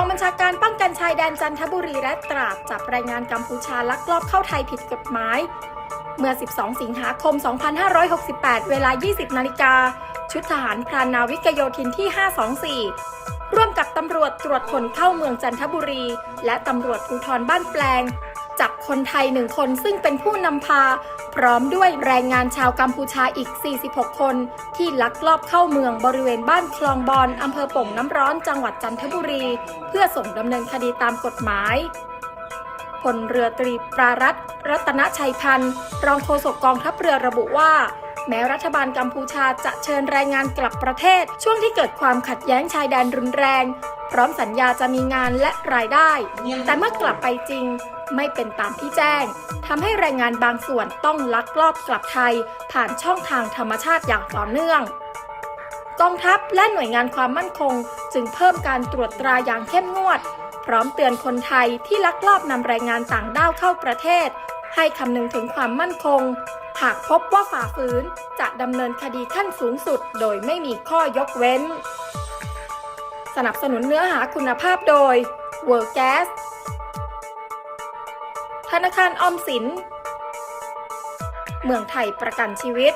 องบัญชาการป้องกันชายแดนจันทบุรีและตราดจับแรงงานกัมพูชาลักลอบเข้าไทยผิดกฎหมาย เมื่อ 12 สิงหาคม 2568 เวลา 20 นาฬิกา ชุดทหารพรานนาวิกโยธินที่ 524 ร่วมกับตำรวจตรวจคนเข้าเมืองจันทบุรี และตำรวจภูธรบ้านแปลง จับคนไทยหนึ่งคนซึ่งเป็นผู้นำพา พร้อมด้วยแรงงานชาวกัมพูชาอีก 46 คน ที่ลักลอบเข้าเมืองบริเวณบ้านคลองบอลอำเภอป่งน้ำร้อนจังหวัดจันทบุรี เพื่อส่งดำเนินคดีตามกฎหมายพลเรือตรีปรารัตรัตนชัยพันธ์รองโฆษกกองทัพเรือระบุว่า แม้รัฐบาลกัมพูชาจะเชิญแรงงานกลับประเทศ ช่วงที่เกิดความขัดแย้งชายแดนรุนแรง พร้อมสัญญาจะมีงานและรายได้ แต่เมื่อกลับไปจริงไม่เป็นตามที่แจ้งทำให้แรงงานบางส่วนต้องลักลอบกลับไทย ผ่านช่องทางธรรมชาติอย่างต่อเนื่องกองทัพและหน่วยงานความมั่นคง จึงเพิ่มการตรวจตราอย่างเข้มงวด พร้อมเตือนคนไทยที่ลักลอบนำแรงงานต่างด้าวเข้าประเทศ ให้คำนึงถึงความมั่นคง หากพบว่าฝ่าฝืนจะดำเนินคดีขั้นสูงสุดโดยไม่มีข้อยกเว้น สนับสนุนเนื้อหาคุณภาพโดย World Gas ธนาคารออมสิน เมืองไทยประกันชีวิต